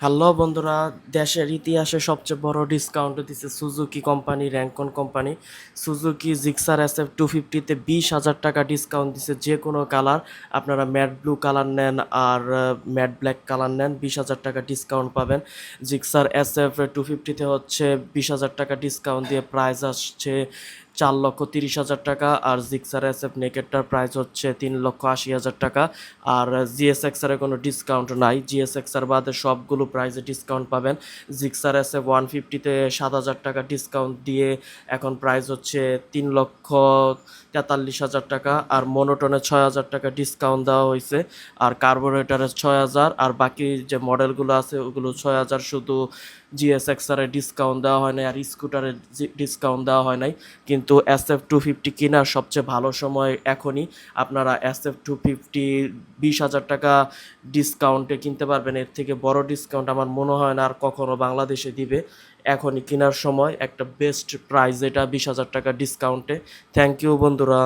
Hello বন্ধুরা, দেশের ইতিহাসে সবচেয়ে বড় ডিসকাউন্ট দিচ্ছে Suzuki company Rancon company Suzuki Gixxer S F two ফিফটিতে বিশ হাজার টাকা ডিসকাউন্ট দিচ্ছে যে কোনো কালার আপনারা ম্যাট ব্লু কালার নেন আর ম্যাট ব্ল্যাক কালার নেন, বিশ হাজার টাকা ডিসকাউন্ট পাবেন। জিক্সার এস এফ টু ফিফটিতে হচ্ছে বিশ হাজার টাকা ডিসকাউন্ট দিয়ে প্রাইস আসছে চার লক্ষ তিরিশ হাজার টাকা, আর জিক্সার এস এফ নেকেটটার প্রাইস হচ্ছে তিন লক্ষ আশি হাজার টাকা। আর জিএসএক্সার কোনো ডিসকাউন্ট নাই। জিএসএক্সার বাদে সবগুলো প্রাইসে ডিসকাউন্ট পাবেন। জিক্সার এস এফ ওয়ান ফিফটিতে সাত হাজার টাকা ডিসকাউন্ট দিয়ে এখন প্রাইস হচ্ছে তিন লক্ষ তেতাল্লিশ হাজার টাকা, আর মোনোটনে ছয় হাজার টাকা ডিসকাউন্ট দেওয়া হয়েছে। আর কার্বোরেটারে ছয় হাজার, আর বাকি যে মডেলগুলো আছে ওগুলো ছয় হাজার, শুধু জিএসএক্সারে ডিসকাউন্ট দেওয়া হয় নাই, আর স্কুটারে ডিসকাউন্ট দেওয়া হয় নাই। কিন্তু এস এফ টু ফিফটি কেনার সবচেয়ে ভালো সময় এখনই। আপনারা এস এফ টু ফিফটি বিশ হাজার টাকা ডিসকাউন্টে কিনতে পারবেন। এর থেকে বড় ডিসকাউন্ট আমার মনে হয় না আর কখনও বাংলাদেশে দিবে। এখনই কেনার সময়, একটা বেস্ট প্রাইস এটা বিশ হাজার টাকা ডিসকাউন্টে থ্যাংক ইউ বন্ধুরা।